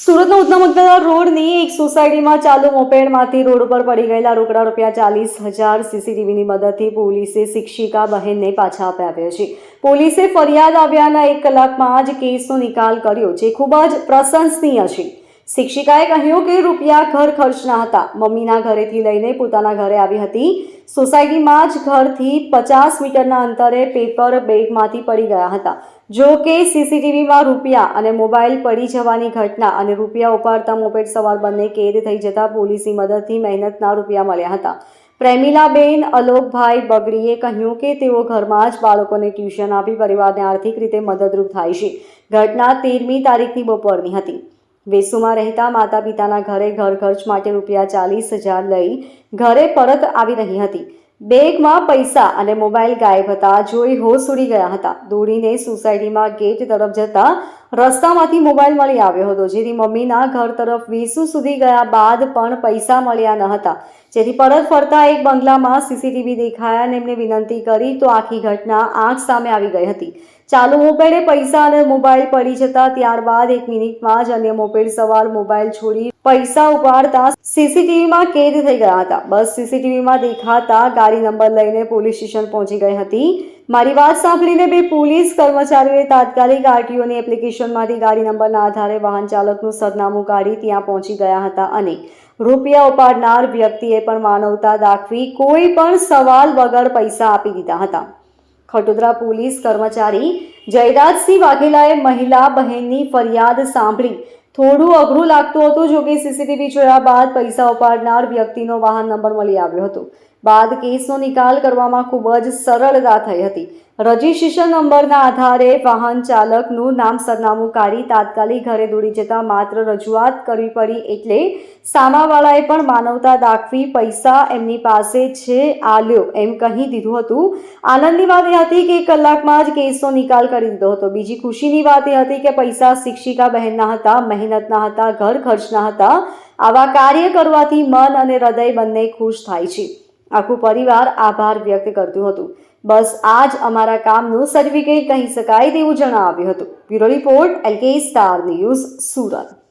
સુરતના ઉત્તમગદા રોડની એક સોસાયટીમાં ચાલુ મોપેડમાંથી રોડ ઉપર પડી ગયેલા રોકડા રૂપિયા ચાલીસ હજાર સીસીટીવીની મદદથી પોલીસે શિક્ષિકા બહેનને પાછા અપાવ્યા છે. પોલીસે ફરિયાદ આવ્યાના એક કલાકમાં જ કેસનો નિકાલ કર્યો, જે ખૂબ જ પ્રશંસનીય છે. શિક્ષિકાએ કહ્યું કે રૂપિયા ઘર ખર્ચના હતા. મમ્મીના ઘરેથી લઈને પોતાના ઘરે આવી હતી. સોસાયટીમાં જ ઘરથી પચાસ મીટરના અંતરે પેપર બેગમાંથી પડી ગયા હતા. જો કે સીસીટીવીમાં રૂપિયા અને મોબાઈલ પડી જવાની ઘટના અને રૂપિયા ઉપાડતા મોપેડ સવાર બંને કેદ થઈ જતા પોલીસની મદદથી મહેનતના રૂપિયા મળ્યા હતા. પ્રેમિલાબેન અલોકભાઈ બગડીએ કહ્યું કે તેઓ ઘરમાં જ બાળકોને ટ્યુશન આપી પરિવારને આર્થિક રીતે મદદરૂપ થાય છે. ઘટના તેરમી તારીખની બપોરની હતી. વેસુમાં રહેતા માતા પિતાના ઘરે ઘર ખર્ચ માટે રૂપિયા ચાલીસ હજાર લઈ ઘરે પરત આવી રહી હતી. બેગમાં પૈસા અને મોબાઈલ ગાયબ હતા. જોઈ હોશ ઉડી ગયા હતા. દોડીને સોસાયટીમાં ગેટ તરફ જતા રસ્તામાંથી મોબાઈલ મળી આવ્યો હતો જેથી મમ્મીના ઘર તરફ વેસુ સુધી ગયા બાદ પણ પૈસા મળ્યા ન હતા. જેથી પરત ફરતા એક બંગલામાં સીસીટીવી દેખાયા અને એમને વિનંતી કરી તો આખી ઘટના આંખ સામે આવી ગઈ હતી. ચાલુ મોપેડે પૈસા અને મોબાઈલ પડી જતા ત્યારબાદ એક મિનિટમાં જ અન્ય મોપેડ સવાર મોબાઈલ છોડી પૈસા ઉપાડતા સીસીટીવીમાં કેદ થઈ ગયા હતા. બસ સીસીટીવીમાં દેખાતા ગાડી નંબર લઈને પોલીસ સ્ટેશન પહોંચી ગઈ હતી. મારી વાત સાંભળીને બે પોલીસ કર્મચારીઓએ તાત્કાલિક આરટીઓની એપ્લિકેશનમાંથી ગાડી નંબરના આધારે વાહન ચાલકનું સરનામું કાઢી ત્યાં પહોંચી ગયા હતા અને રૂપિયા ઉપાડનાર વ્યક્તિએ પણ માનવતા દાખવી કોઈ પણ સવાલ વગર પૈસા આપી દીધા હતા. ખટોદરા પોલીસ કર્મચારી જયરાજસિંહ વાઘેલાએ મહિલા બહેનની ફરિયાદ સાંભળી થોડું અઘરું લાગતું હતું જો કે સીસીટીવી જોયા બાદ પૈસા ઉપાડનાર વ્યક્તિનો વાહન નંબર મળી આવ્યો હતો. બાદ કેસનો નિકાલ કરવામાં ખૂબ જ સરળતા થઈ હતી. રજિસ્ટ્રેશન નંબરના આધારે વાહન ચાલકનું નામ સરનામું કાઢી તાત્કાલિક ઘરે દોડી જતા માત્ર રજૂઆત કરવી પડી એટલે સામાવાળાએ પણ માનવતા દાખવી પૈસા એમની પાસે છે આલ્યો. એમ કહી દીધું હતું. આનંદની વાત એ હતી કે એક કલાકમાં જ કેસનો નિકાલ કરી દીધો હતો. બીજી ખુશીની વાત એ હતી કે પૈસા શિક્ષિકા બહેનના હતા, મહેનતના હતા, ઘર ખર્ચના હતા. આવા કાર્ય કરવાથી મન અને હૃદય બંને ખુશ થાય છે. આખું પરિવાર આભાર વ્યક્ત કરતું હતું. બસ આ જ અમારા કામનું સર્ટિફિકેટ કહી શકાય તેવું જણાવ્યું હતું. Bureau report LK star news Surat.